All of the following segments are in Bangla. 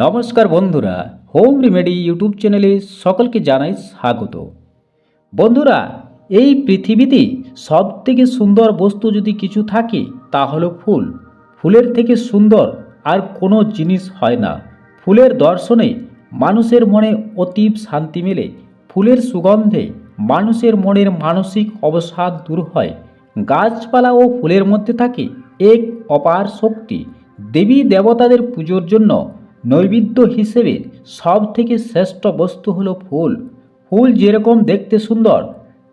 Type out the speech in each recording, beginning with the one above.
নমস্কার বন্ধুরা, হোম রেমেডি ইউটিউব চ্যানেলে সকলকে জানাই স্বাগত। বন্ধুরা, এই পৃথিবীতে সব থেকে সুন্দর বস্তু যদি কিছু থাকে, তা হলো ফুল। ফুলের থেকে সুন্দর আর কোনো জিনিস হয় না। ফুলের দর্শনে মানুষের মনে অতীব শান্তি মেলে। ফুলের সুগন্ধে মানুষের মনের মানসিক অবসাদ দূর হয়। গাছপালা ও ফুলের মধ্যে থাকে এক অপার শক্তি। দেবী দেবতাদের পুজোর জন্য নৈবেদ্য হিসেবে সব থেকে শ্রেষ্ঠ বস্তু হলো ফুল। ফুল যেরকম দেখতে সুন্দর,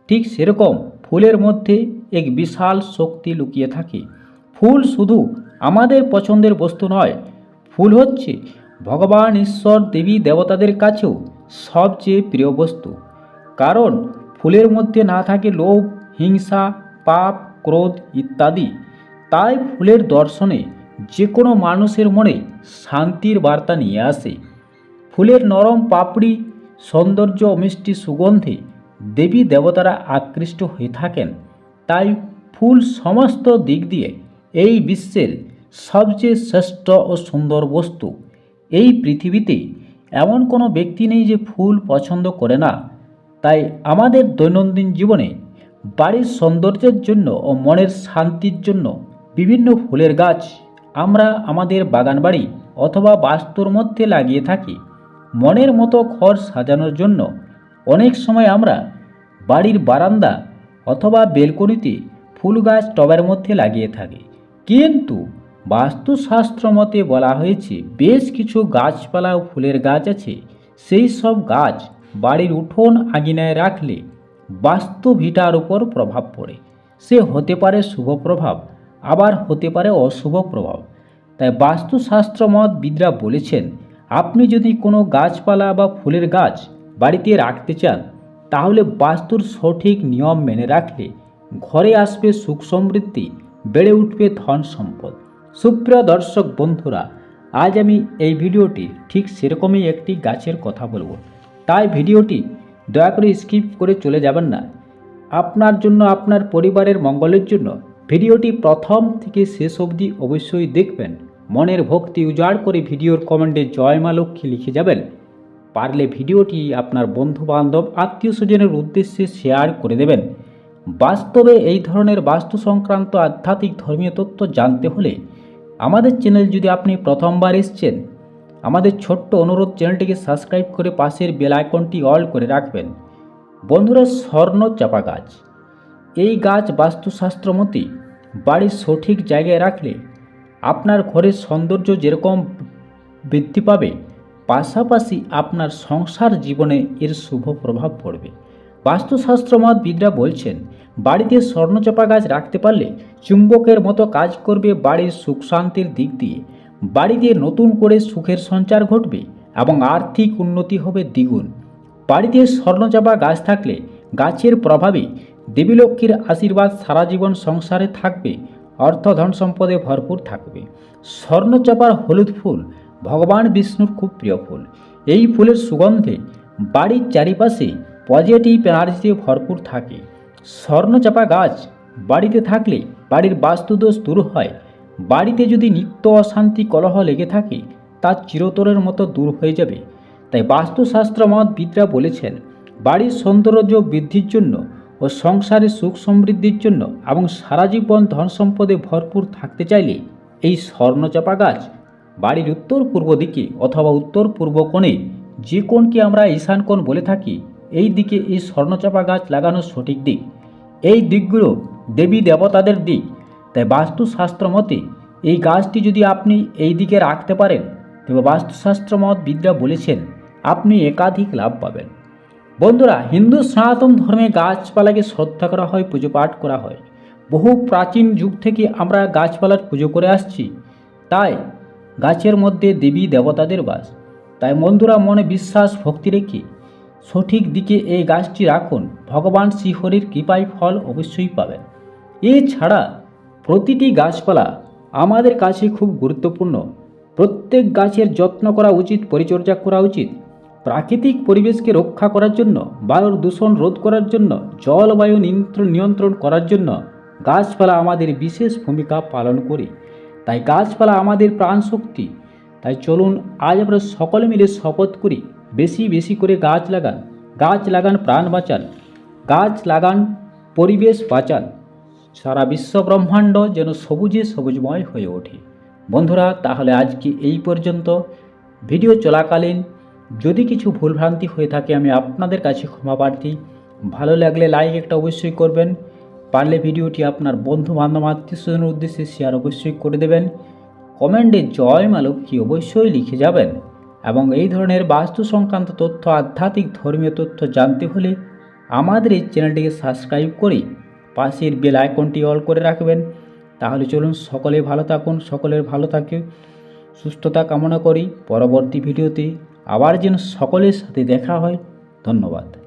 ঠিক সেরকম ফুলের মধ্যে এক বিশাল শক্তি লুকিয়ে থাকে। ফুল শুধু আমাদের পছন্দের বস্তু নয়, ফুল হচ্ছে ভগবান ঈশ্বর দেবী দেবতাদের কাছেও সবচেয়ে প্রিয় বস্তু। কারণ ফুলের মধ্যে না থাকে লোভ, হিংসা, পাপ, ক্রোধ ইত্যাদি। তাই ফুলের দর্শনে যে কোনো মানুষের মনে শান্তির বার্তা নিয়ে আসে। ফুলের নরম পাপড়ি, সৌন্দর্য মিষ্টি সুগন্ধে দেবী দেবতারা আকৃষ্ট হয়ে থাকেন। তাই ফুল সমস্ত দিক দিয়ে এই বিশ্বের সবচেয়ে শ্রেষ্ঠ ও সুন্দর বস্তু। এই পৃথিবীতে এমন কোনো ব্যক্তি নেই যে ফুল পছন্দ করে না। তাই আমাদের দৈনন্দিন জীবনে বাড়ির সৌন্দর্যের জন্য ও মনের শান্তির জন্য বিভিন্ন ফুলের গাছ আমরা আমাদের বাগানবাড়ি অথবা বাস্তুর মধ্যে লাগিয়ে থাকি। মনের মতো ঘর সাজানোর জন্য অনেক সময় আমরা বাড়ির বারান্দা অথবা বেলকনিতে ফুল গাছ টবের মধ্যে লাগিয়ে থাকি। কিন্তু বাস্তুশাস্ত্র মতে বলা হয়েছে, বেশ কিছু গাছপালা ও ফুলের গাছ আছে। সেই সব গাছ বাড়ির উঠোন আঙিনায় রাখলে বাস্তু ভিটার উপর প্রভাব পড়ে। সে হতে পারে শুভ প্রভাব আবার হতে পারে অশুভ প্রভাব। তাই বাস্তুশাস্ত্র মত বিদরা বলেছেন, আপনি যদি কোনো গাছপালা বা ফুলের গাছ বাড়িতে রাখতে চান, তাহলে বাস্তুর সঠিক নিয়ম মেনে রাখলে ঘরে আসবে সুখ সমৃদ্ধি, বেড়ে উঠবে ধন সম্পদ। সুপ্রিয় দর্শক বন্ধুরা, আজ আমি এই ভিডিওটি ঠিক সেরকমই একটি গাছের কথা বলব। তাই ভিডিওটি দয়া করে স্কিপ করে চলে যাবেন না। আপনার জন্য, আপনার পরিবারের মঙ্গলের জন্য ভিডিওটি প্রথম থেকে শেষ অবধি অবশ্যই দেখবেন। মনের ভক্তি উজাড় করে ভিডিওর কমেন্টে জয় মা লক্ষ্মী লিখে যাবেন। পারলে ভিডিওটি আপনার বন্ধু বান্ধব আত্মীয় স্বজনের উদ্দেশ্যে শেয়ার করে দেবেন। বাস্তবে এই ধরনের বাস্তু সংক্রান্ত আধ্যাত্মিক ধর্মীয় তত্ত্ব জানতে হলে আমাদের চ্যানেল যদি আপনি প্রথমবার এসছেন, আমাদের ছোট্ট অনুরোধ চ্যানেলটিকে সাবস্ক্রাইব করে পাশের বেল আইকনটি অল করে রাখবেন। বন্ধুরা, স্বর্ণ চাপা গাছ এই গাছ বাস্তুশাস্ত্র মতে বাড়ির সঠিক জায়গায় রাখলে আপনার ঘরের সৌন্দর্য যেরকম বৃদ্ধি পাবে, পাশাপাশি আপনার সংসার জীবনে এর শুভ প্রভাব পড়বে। বাস্তুশাস্ত্র মতবিদরা বলছেন, বাড়িতে স্বর্ণচাপা গাছ রাখতে পারলে চুম্বকের মতো কাজ করবে বাড়ির সুখ শান্তির দিক দিয়ে। বাড়িতে নতুন করে সুখের সঞ্চার ঘটবে এবং আর্থিক উন্নতি হবে দ্বিগুণ। বাড়িতে স্বর্ণচাপা গাছ থাকলে গাছের প্রভাবে দেবীলক্ষ্মীর আশীর্বাদ সারা জীবন সংসারে থাকবে অর্থ ধন সম্পদে ভরপুর থাকবে। স্বর্ণচাপার হলুদ ফুল, ভগবান বিষ্ণুর খুব প্রিয় ফুল। এই ফুলের সুগন্ধে বাড়ির চারিপাশে পজিটিভ এনার্জিতে ভরপুর থাকে। স্বর্ণচাপা গাছ বাড়িতে থাকলে বাড়ির বাস্তুদোষ দূর হয়। বাড়িতে যদি নিত্য অশান্তি কলহ লেগে থাকে, তা চিরতরের মতো দূর হয়ে যাবে। তাই বাস্তুশাস্ত্র মতবিদরা বলেছেন, বাড়ির সৌন্দর্য বৃদ্ধির জন্য ও সংসারে সুখ সমৃদ্ধির জন্য এবং সারা জীবন ধন সম্পদে ভরপুর থাকতে চাইলে এই স্বর্ণচাপা গাছ বাড়ির উত্তর পূর্ব দিকে অথবা উত্তর পূর্ব কোণে যে কোণকে আমরা ঈশান কোণ বলে থাকি, এই দিকে এই স্বর্ণচাপা গাছ লাগানো সঠিক দিক। এই দিকগুলো দেবী দেবতাদের দিক। তাই বাস্তুশাস্ত্র মতে এই গাছটি যদি আপনি এই দিকে রাখতে পারেন, তবে বাস্তুশাস্ত্র মত বিদ্যা বলেছেন, আপনি একাধিক লাভ পাবেন। বন্ধুরা, হিন্দু সনাতন ধর্মে গাছপালাকে শ্রদ্ধা করা হয়, পুজো পাঠ করা হয়। বহু প্রাচীন যুগ থেকে আমরা গাছপালার পুজো করে আসছি। তাই গাছের মধ্যে দেবী দেবতাদের বাস। তাই বন্ধুরা, মনে বিশ্বাস, ভক্তি রেখে সঠিক দিকে এই গাছটি রাখুন। ভগবান শ্রীহরির কৃপায় ফল অবশ্যই পাবেন। এছাড়া প্রতিটি গাছপালা আমাদের কাছে খুব গুরুত্বপূর্ণ। প্রত্যেক গাছের যত্ন করা উচিত, পরিচর্যা করা উচিত। প্রাকৃতিক পরিবেশকে রক্ষা করার জন্য, বায়ুর দূষণ রোধ করার জন্য, জলবায়ু নিয়ন্ত্রণ নিয়ন্ত্রণ করার জন্য গাছপালা আমাদের বিশেষ ভূমিকা পালন করে। তাই গাছপালা আমাদের প্রাণশক্তি। তাই চলুন, আজ আমরা সকলে মিলে শপথ করি, বেশি বেশি করে গাছ লাগান। গাছ লাগান, প্রাণ বাঁচান। গাছ লাগান, পরিবেশ বাঁচান। সারা বিশ্ব ব্রহ্মাণ্ড যেন সবুজে সবুজময় হয়ে ওঠে। বন্ধুরা, তাহলে আজকে এই পর্যন্ত। ভিডিও চলাকালীন যদি কিছু ভুলভ্রান্তি হয়ে থাকে, আমি আপনাদের কাছে ক্ষমা প্রার্থী। ভালো লাগলে লাইক একটা অবশ্যই করবেন। পারলে ভিডিওটি আপনার বন্ধু বান্ধব আত্মীয় স্বজনের উদ্দেশ্যে শেয়ার অবশ্যই করে দেবেন। কমেন্টে জয় মা লক্ষ্মী অবশ্যই লিখে যাবেন। এবং এই ধরনের বাস্তু সংক্রান্ত তথ্য, আধ্যাত্মিক ধর্মীয় তথ্য জানতে হলে আমাদের এই চ্যানেলটিকে সাবস্ক্রাইব করে পাশের বেল আইকনটি অল করে রাখবেন। তাহলে চলুন সকলে ভালো থাকুন, সকলের ভালো থাকে। সুস্থতা কামনা করি। পরবর্তী ভিডিওতে আবার যেন সকলের সাথে দেখা হয়। ধন্যবাদ।